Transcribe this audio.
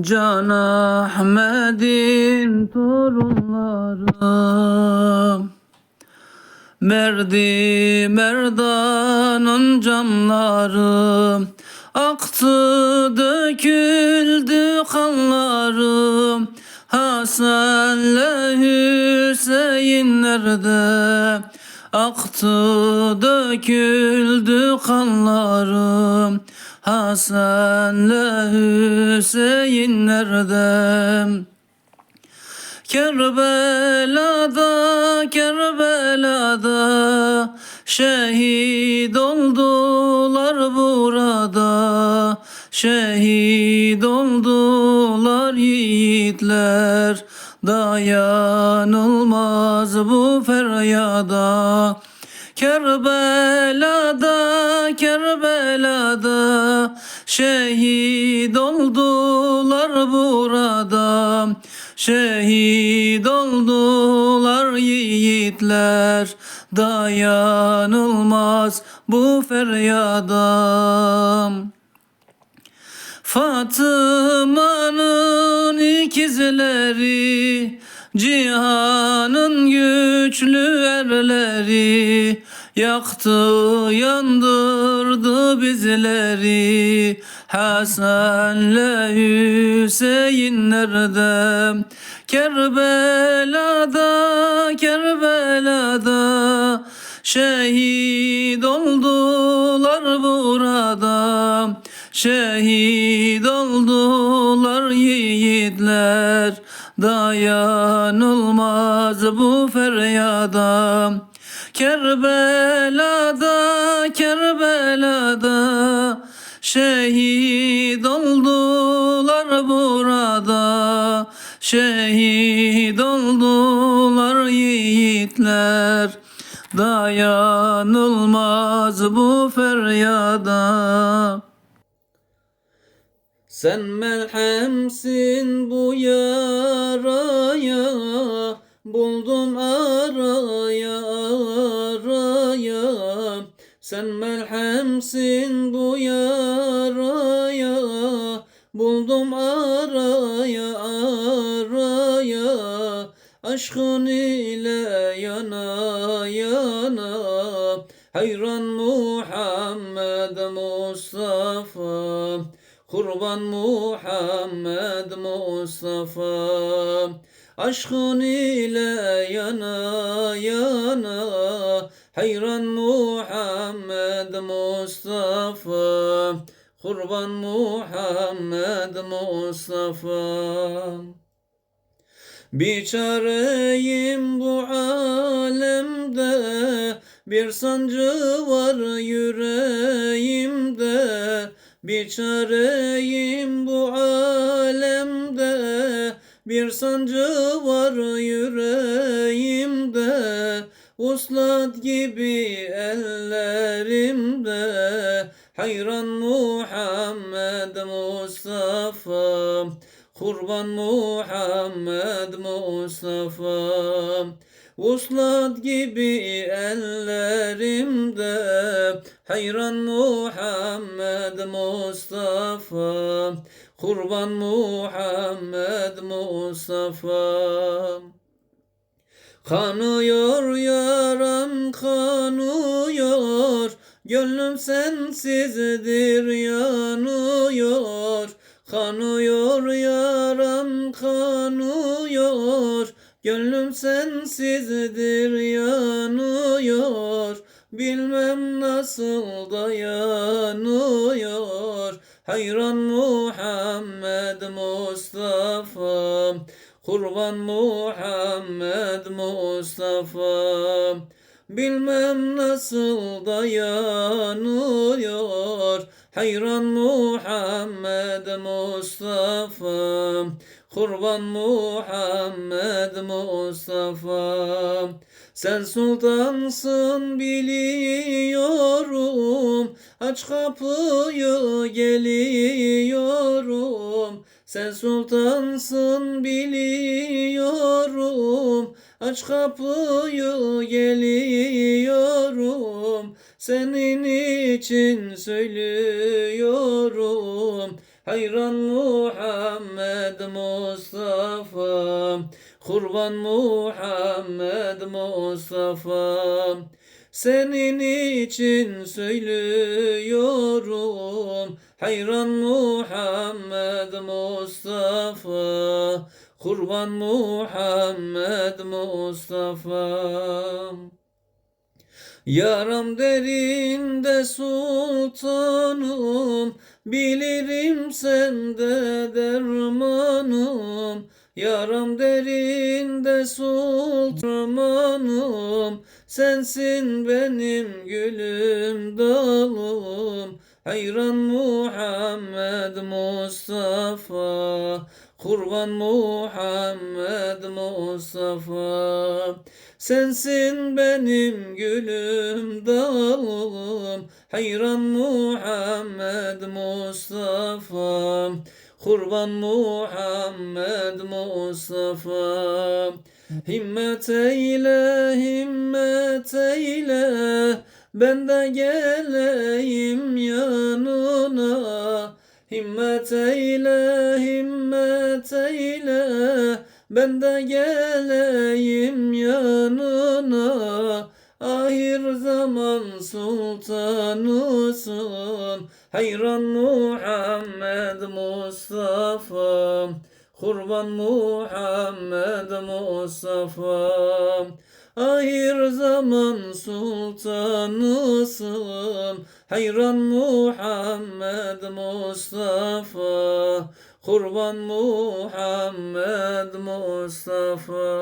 Can Ahmet'in torunları Merdi merdanın camları Aktı döküldü kanları Hasan'la Hüseyin nerede? Aktı döküldü kanları Hasan'la Hüseyin nerede? Kerbela'da, Kerbela'da Şehit oldular burada Şehit oldular yiğitler Dayanılmaz bu feryada Kerbela'da, Kerbela'da Şehit oldular burada. Şehit oldular yiğitler. Dayanılmaz bu feryada. Fatıma'nın ikizleri Cihanın güçlü erleri Yaktı yandırdı bizleri. Hasan'la Hüseyin nerede? Kerbela'da, Kerbela'da Şehit oldular burada. Şehit oldular yiğitler. Dayanılmaz bu feryada Kerbela'da, Kerbela'da Şehit oldular burada. Şehit oldular yiğitler. Dayanılmaz bu feryada. Sen melhemsin bu yaraya Buldum araya Sen melhemsin bu yaraya Buldum araya araya. Aşkın ile yana yana. Hayran Muhammed Mustafa Kurban Muhammed Mustafa. Aşkın ile yana yana Hayran Muhammed Mustafa Kurban Muhammed Mustafa. Biçareyim bu alemde Bir sancı var yüreğimde. Biçareyim bu alemde Bir sancı var yüreğimde Uslat gibi ellerimde Hayran Muhammed Mustafa. Kurban Muhammed Mustafa. Uslat gibi ellerimde Hayran Muhammed Mustafa. Kurban Muhammed Mustafa Kanıyor yaram kanıyor. Gönlüm sensizdir yanıyor. Kanıyor yaram kanıyor. Gönlüm sensizdir yanıyor. Bilmem nasıl dayanıyor Hayran Muhammed Mustafa Kurban Muhammed Mustafa. Bilmem nasıl dayanıyor Hayran Muhammed Mustafa. Kurban Muhammed Mustafa. Sen sultansın biliyorum. Aç kapıyı geliyorum Sen sultansın biliyorum. Aç kapıyı geliyorum. Senin için söylüyorum. Hayran Muhammed Mustafa. Kurban Muhammed Mustafa. Senin için söylüyorum Hayran Muhammed Mustafa Kurban Muhammed Mustafa. Yaram derinde sultanım Bilirim sende dermanım. Yaram derinde sultanım Sensin benim gülüm dalım Hayran Muhammed Mustafa Kurban Muhammed Mustafa. Sensin benim gülüm dalım Hayran Muhammed Mustafa Kurban Muhammed Mustafa. Himmet eyle, himmet eyle Ben de geleyim yanına. Himmet eyle, himmet eyle. Ben de geleyim yanına. Ahir zaman sultanısın. Hayran Muhammed Mustafa. Kurban Muhammed Mustafa Ahir zaman sultanısın. Hayran Muhammed Mustafa. Kurban Muhammed Mustafa